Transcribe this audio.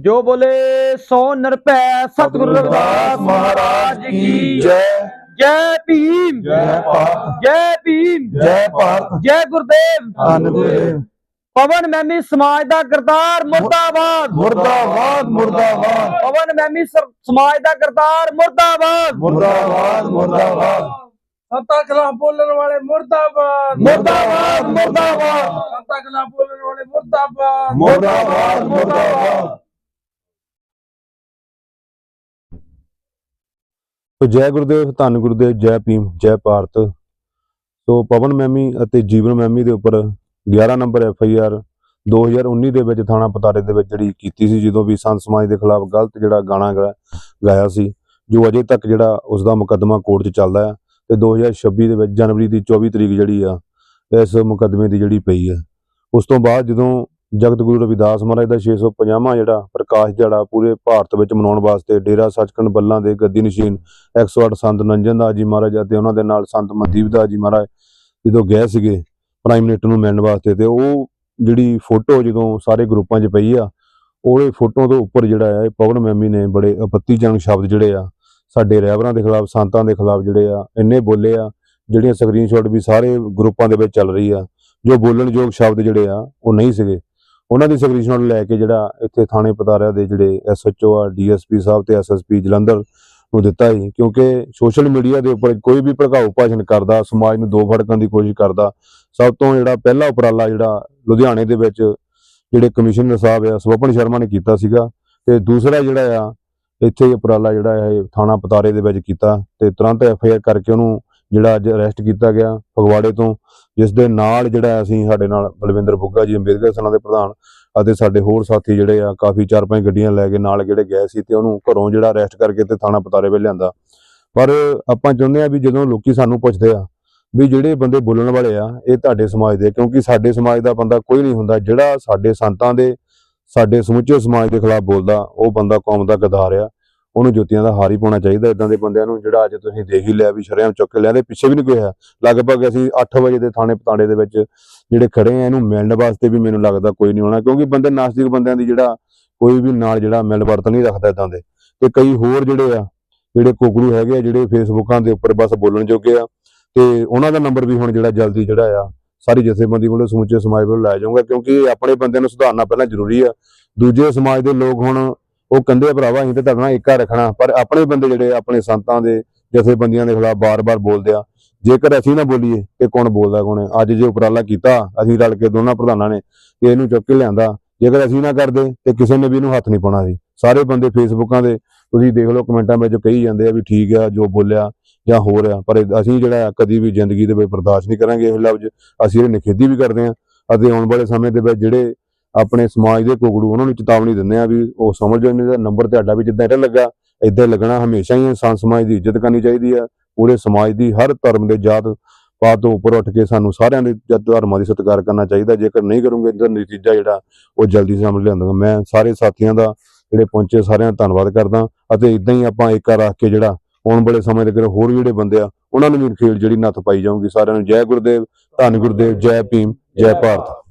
ਜੋ ਬੋਲੇ ਸੋ ਨਰਪੈ ਸਤਿਗੁਰੂ ਰਵਿਦਾਸ ਮਹਾਰਾਜ ਕੀ ਜੈ। ਜੈ ਭੀਮ। ਜੈ ਭਾਰਤ। ਜੈ ਭੀਮ। ਜੈ ਭਾਰਤ। ਜੈ ਗੁਰਦੇਵ। ਧੰਨ ਗੁਰਦੇਵ। ਪਵਨ ਮੈਮੀ ਸਮਾਜ ਦਾ ਕਰਤਾਰ ਮੁਰਦਾਬਾਦ। ਮੁਰਦਾਬਾਦ ਮੁਰਦਾਬਾਦ। ਪਵਨ ਮੈਮੀ ਸਮਾਜ ਦਾ ਕਰਤਾਰ ਮੁਰਦਾਬਾਦ। ਮੁਰਦਾਬਾਦ ਮੁਰਦਾਬਾਦ। ਸੱਤਾ ਖਿਲਾਫ ਬੋਲਣ ਵਾਲੇ ਮੁਰਦਾਬਾਦ। ਮੁਰਦਾਬਾਦ ਮੁਰਦਾਬਾਦ। ਸੱਤਾ ਖਿਲਾਫ ਬੋਲਣ ਵਾਲੇ ਮੁਰਦਾਬਾਦ। ਮੁਰਦਾਬਾਦ ਮੁਰਦਾਬਾਦ। ਸੋ ਜੈ ਗੁਰਦੇਵ, ਧੰਨ ਗੁਰਦੇਵ, ਜੈ ਭੀਮ, ਜੈ ਭਾਰਤ। ਸੋ ਪਵਨ ਮੈਮੀ ਅਤੇ ਜੀਵਨ ਮੈਮੀ ਦੇ ਉੱਪਰ 11 ਨੰਬਰ ਐਫ ਆਈ ਆਰ 2019 ਦੇ ਵਿੱਚ ਥਾਣਾ ਪਤਾਰੇ ਦੇ ਵਿੱਚ ਜਿਹੜੀ ਕੀਤੀ ਸੀ, ਜਦੋਂ ਵੀ ਸੰਤ ਸਮਾਜ ਦੇ ਖਿਲਾਫ ਗਲਤ ਜਿਹੜਾ ਗਾਣਾ ਗਾ- ਗਾਇਆ ਸੀ, ਜੋ ਅਜੇ ਤੱਕ ਜਿਹੜਾ ਉਸ ਦਾ ਮੁਕੱਦਮਾ ਕੋਰਟ 'ਚ ਚੱਲਦਾ ਹੈ ਤੇ 2026 ਦੇ ਵਿੱਚ ਜਨਵਰੀ ਦੀ 24 ਤਰੀਕ ਜਿਹੜੀ ਆ, ਇਸ ਮੁਕੱਦਮੇ ਦੀ ਜਿਹੜੀ ਪਈ ਹੈ। ਉਸ ਤੋਂ ਬਾਅਦ ਜਦੋਂ ਜਗਤ ਗੁਰੂ ਰਵਿਦਾਸ ਮਹਾਰਾਜ ਦਾ 650ਵਾਂ ਜਿਹੜਾ ਪ੍ਰਕਾਸ਼ ਦਿਹਾੜਾ ਪੂਰੇ ਭਾਰਤ ਵਿੱਚ ਮਨਾਉਣ ਵਾਸਤੇ ਡੇਰਾ ਸੱਚਖੰਡ ਬੱਲਾਂ ਦੇ ਗੱਦੀ ਨਸ਼ੀਨ 108 ਸੰਤ ਨੰਜਨ ਦਾਸ ਜੀ ਮਹਾਰਾਜ ਅਤੇ ਉਹਨਾਂ ਦੇ ਨਾਲ ਸੰਤ ਮਨਦੀਪ ਦਾਸ ਜੀ ਮਹਾਰਾਜ ਜਦੋਂ ਗਏ ਸੀਗੇ ਪ੍ਰਾਈਮ ਮਿਨਿਸਟਰ ਨੂੰ ਮਿਲਣ ਵਾਸਤੇ ਤੇ ਉਹ ਜਿਹੜੀ ਫੋਟੋ ਜਦੋਂ ਸਾਰੇ ਗਰੁੱਪਾਂ 'ਚ ਪਈ ਆ ਉਹਦੇ ਫੋਟੋ ਤੋਂ ਉੱਪਰ ਜਿਹੜਾ ਆ, ਇਹ ਪਵਨ ਮੈਮੀ ਨੇ ਬੜੇ ਆਪੱਤੀਜਨਕ ਸ਼ਬਦ ਜਿਹੜੇ ਆ, ਸਾਡੇ ਰਹਿਬਰਾਂ ਦੇ ਖਿਲਾਫ, ਸੰਤਾਂ ਦੇ ਖਿਲਾਫ ਜਿਹੜੇ ਆ, ਇੰਨੇ ਬੋਲੇ ਆ, ਜਿਹੜੀਆਂ ਸਕਰੀਨਸ਼ਾਟ ਵੀ ਸਾਰੇ ਗਰੁੱਪਾਂ ਦੇ ਵਿੱਚ ਚੱਲ ਰਹੀ ਆ, ਜੋ ਬੋਲਣਯੋਗ ਸ਼ਬਦ ਜਿਹੜੇ ਆ, ਉਹ ਨਹੀਂ ਸੀਗੇ। ਉਹਨਾਂ ਦੀ ਸਕਰੀਨਸ਼ਾਟ ਲੈ ਕੇ ਜਿਹੜਾ ਇੱਥੇ ਥਾਣੇ ਪਤਾਰਿਆ ਦੇ ਜਿਹੜੇ ਐਸਐਚਓ ਆ ਡੀਐਸਪੀ ਸਾਹਿਬ ਤੇ ਐਸਐਸਪੀ ਜਲੰਧਰ ਨੂੰ ਦਿੱਤਾ ਹੀ ਕਿਉਂਕਿ ਸੋਸ਼ਲ ਮੀਡੀਆ ਦੇ ਉੱਪਰ ਕੋਈ ਵੀ ਭੜਕਾਊ ਭਾਸ਼ਣ ਕਰਦਾ, ਸਮਾਜ ਨੂੰ ਦੋ ਫੜਕਣ ਦੀ ਕੋਸ਼ਿਸ਼ ਕਰਦਾ, ਸਭ ਤੋਂ ਜਿਹੜਾ ਪਹਿਲਾ ਉਪਰਾਲਾ ਜਿਹੜਾ ਲੁਧਿਆਣੇ ਦੇ ਵਿੱਚ ਜਿਹੜੇ ਕਮਿਸ਼ਨਰ ਸਾਹਿਬ ਆ, ਸਵਪਨ ਸ਼ਰਮਾ ਨੇ ਕੀਤਾ ਸੀਗਾ, ਤੇ ਦੂਸਰਾ ਜਿਹੜਾ ਆ, ਇੱਥੇ ਉਪਰਾਲਾ ਜਿਹੜਾ ਹੈ ਇਹ ਥਾਣਾ ਪਤਾਰੇ ਦੇ ਵਿੱਚ ਕੀਤਾ, ਤੇ ਤੁਰੰਤ ਐਫ ਆਈ ਆਰ ਕਰਕੇ ਉਹਨੂੰ ਜਿਹੜਾ ਅੱਜ ਅਰੈਸਟ ਕੀਤਾ ਗਿਆ, ਫਗਵਾੜੇ ਤੋਂ। ਜਿਸ ਦੇ ਨਾਲ ਜਿਹੜਾ ਅਸੀਂ ਸਾਡੇ ਨਾਲ ਬਲਵਿੰਦਰ ਬੁੱਗਾ ਜੀ, ਅੰਬੇਦਕਰ ਸਨਾ ਦੇ ਪ੍ਰਧਾਨ ਅਤੇ ਸਾਡੇ ਹੋਰ ਸਾਥੀ ਜਿਹੜੇ ਆ, ਕਾਫੀ ਚਾਰ ਪੰਜ ਗੱਡੀਆਂ ਲੈ ਕੇ ਨਾਲ ਜਿਹੜੇ ਗਏ ਸੀ ਤੇ ਉਹਨੂੰ ਘਰੋਂ ਜਿਹੜਾ ਅਰੈਸਟ ਕਰਕੇ ਤੇ ਥਾਣਾ ਪਤਾਰੇ ਵਿੱਚ ਲਿਆਂਦਾ। ਪਰ ਆਪਾਂ ਚਾਹੁੰਦੇ ਆ ਵੀ ਜਦੋਂ ਲੋਕੀ ਸਾਨੂੰ ਪੁੱਛਦੇ ਆ ਵੀ ਜਿਹੜੇ ਬੰਦੇ ਬੋਲਣ ਵਾਲੇ ਆ, ਇਹ ਤੁਹਾਡੇ ਸਮਾਜ ਦੇ ਕਿਉਂਕਿ ਸਾਡੇ ਸਮਾਜ ਦਾ ਬੰਦਾ ਕੋਈ ਨਹੀਂ ਹੁੰਦਾ, ਜਿਹੜਾ ਸਾਡੇ ਸੰਤਾਂ ਦੇ, ਸਾਡੇ ਸਮੁੱਚੇ ਸਮਾਜ ਦੇ ਖਿਲਾਫ ਬੋਲਦਾ, ਉਹ ਬੰਦਾ ਕੌਮ ਦਾ ਗਦਾਰ ਆ। ਉਹਨੂੰ ਜੁੱਤੀਆਂ ਦਾ ਹਾਰ ਹੀ ਪਾਉਣਾ ਚਾਹੀਦਾ ਇਦਾਂ ਦੇ ਬੰਦਿਆਂ ਨੂੰ, ਜਿਹੜਾ ਅੱਜ ਤੁਸੀਂ ਦੇਖ ਹੀ ਲਿਆ ਵੀ ਸ਼ਰੇਆਮ ਚੁੱਕ ਕੇ ਲਿਆ ਦੇ ਪਿੱਛੇ ਵੀ ਨਹੀਂ ਕੋਈ ਹੈ। ਲਗਭਗ ਅਸੀਂ 8 ਵਜੇ ਦੇ ਥਾਣੇ ਪਤਾੜੇ ਦੇ ਵਿੱਚ ਜਿਹੜੇ ਖੜੇ ਆ, ਇਹਨੂੰ ਮਿਲਣ ਵਾਸਤੇ ਵੀ ਮੈਨੂੰ ਲੱਗਦਾ ਕੋਈ ਨਹੀਂ ਹੋਣਾ ਕਿਉਂਕਿ ਬੰਦੇ ਨਾਸਤਿਕ ਬੰਦਿਆਂ ਦੀ ਜਿਹੜਾ ਕੋਈ ਵੀ ਨਾਲ ਜਿਹੜਾ ਮਿਲ ਵਰਤ ਨਹੀਂ ਰੱਖਦਾ ਇਦਾਂ ਦੇ। ਤੇ ਕਈ ਹੋਰ ਜਿਹੜੇ ਆ, ਜਿਹੜੇ ਕੋਗਰੂ ਹੈਗੇ ਆ, ਜਿਹੜੇ ਫੇਸਬੁੱਕਾਂ ਦੇ ਉੱਪਰ ਬਸ ਬੋਲਣ ਜੋਗੇ ਆ, ਤੇ ਉਹਨਾਂ ਦਾ ਨੰਬਰ ਵੀ ਹੁਣ ਜਿਹੜਾ ਜਲਦੀ ਜਿਹੜਾ ਆ, ਸਾਰੀ ਜਥੇਬੰਦੀ ਵੱਲੋਂ ਸਮੁੱਚੇ ਸਮਾਜ ਵੱਲੋਂ ਲਾਇਆ ਜਾਊਗਾ, ਕਿਉਂਕਿ ਆਪਣੇ ਬੰਦਿਆਂ ਨੂੰ ਸੁਧਾਰਨਾ ਪਹਿਲਾਂ ਜ਼ਰੂਰੀ ਆ। ਦੂਜੇ ਸਮਾਜ ਦੇ ਲੋਕ ਹੁਣ ਉਹ ਕਹਿੰਦੇ ਆ, ਭਰਾਵਾ, ਅਸੀਂ ਤੇ ਤੁਹਾਡੇ ਨਾਲ ਏਕਾ ਰੱਖਣਾ, ਪਰ ਆਪਣੇ ਬੰਦੇ ਜਿਹੜੇ ਆਪਣੇ ਸੰਤਾਂ ਦੇ ਜਥੇਬੰਦੀਆਂ ਦੇ ਖਿਲਾਫ ਬਾਰ-ਬਾਰ ਬੋਲਦੇ ਆ। ਜੇਕਰ ਅਸੀਂ ਨਾ ਬੋਲੀਏ ਤੇ ਕੌਣ ਬੋਲਦਾ, ਕੌਣ ਹੈ? ਅੱਜ ਜੇ ਉਪਰਾਲਾ ਕੀਤਾ, ਅਸੀਂ ਰਲ ਕੇ ਦੋਨਾਂ ਪ੍ਰਧਾਨਾਂ ਨੇ ਕਿ ਇਹਨੂੰ ਚੁੱਕ ਕੇ ਲਿਆਂਦਾ। ਜੇਕਰ ਅਸੀਂ ਨਾ ਕਰਦੇ, ਤੇ ਕਿਸੇ ਨੇ ਵੀ ਇਹਨੂੰ ਹੱਥ ਨਹੀਂ ਪਾਉਣਾ ਸੀ ਸਾਰੇ ਬੰਦੇ ਫੇਸਬੁੱਕਾਂ ਦੇ, ਤੁਸੀਂ ਦੇਖ ਲਓ, ਕਮੈਂਟਾਂ ਵਿੱਚ ਕਹੀ ਜਾਂਦੇ ਆ ਵੀ ਠੀਕ ਆ, ਜੋ ਬੋਲਿਆ ਜਾਂ ਹੋ ਰਿਹਾ ਪਰ ਅਸੀਂ ਜਿਹੜਾ ਆ, ਕਦੀ ਵੀ ਜ਼ਿੰਦਗੀ ਦੇ ਵਿੱਚ ਬਰਦਾਸ਼ਤ ਨਹੀਂ ਕਰਾਂਗੇ ਇਹ ਲਫ਼ਜ਼ ਅਸੀਂ ਇਹ ਨਿਖੇਧੀ ਵੀ ਕਰਦੇ ਆ। ਅਤੇ ਆਉਣ ਵਾਲੇ ਸਮੇਂ ਦੇ ਵਿੱਚ ਜਿਹੜੇ ਆਪਣੇ ਸਮਾਜ ਦੇ ਕੋਗੜੂ ਉਹਨਾਂ ਨੂੰ ਚੇਤਾਵਨੀ ਦਿੰਦੇ ਆ ਵੀ ਉਹ ਸਮਝ ਜਾਓ ਦਾ, ਨੰਬਰ ਤੁਹਾਡਾ ਵੀ ਜਿੱਦਾਂ ਇਹਦਾ ਲੱਗਾ ਇਦਾਂ ਲੱਗਣਾ, ਹਮੇਸ਼ਾ ਹੀ ਇਨਸਾਨ ਸਮਾਜ ਦੀ ਇੱਜ਼ਤ ਕਰਨੀ ਚਾਹੀਦੀ ਆ, ਪੂਰੇ ਸਮਾਜ ਦੀ ਹਰ ਧਰਮ ਦੇ ਜਾਤ ਪਾਤ ਤੋਂ ਉੱਪਰ ਉੱਠ ਕੇ ਸਾਨੂੰ ਸਾਰਿਆਂ ਦੇ ਧਰਮਾਂ ਦੀ ਸਤਿਕਾਰ ਕਰਨਾ ਚਾਹੀਦਾ, ਜੇਕਰ ਨਹੀਂ ਕਰੋਗੇ ਤਾਂ ਨਤੀਜਾ ਜਿਹੜਾ ਉਹ ਜਲਦੀ ਸਾਹਮਣੇ ਲਿਆਂਦਾਗਾ ਮੈਂ ਸਾਰੇ ਸਾਥੀਆਂ ਦਾ ਜਿਹੜੇ ਪਹੁੰਚੇ ਸਾਰਿਆਂ ਦਾ ਧੰਨਵਾਦ ਕਰਦਾ ਅਤੇ ਇਦਾਂ ਹੀ ਆਪਾਂ ਏਕਾ ਰੱਖ ਕੇ ਜਿਹੜਾ ਆਉਣ ਵਾਲੇ ਸਮੇਂ ਦੇ ਵਿੱਚ ਹੋਰ ਵੀ ਜਿਹੜੇ ਬੰਦੇ ਆ, ਉਹਨਾਂ ਨੂੰ ਵੀ ਖੇਡ ਜਿਹੜੀ ਨੱਥ ਪਾਈ ਜਾਊਗੀ ਸਾਰਿਆਂ ਨੂੰ। ਜੈ ਗੁਰਦੇਵ, ਧੰਨ ਗੁਰਦੇਵ, ਜੈ ਭੀਮ, ਜੈ ਭਾਰਤ।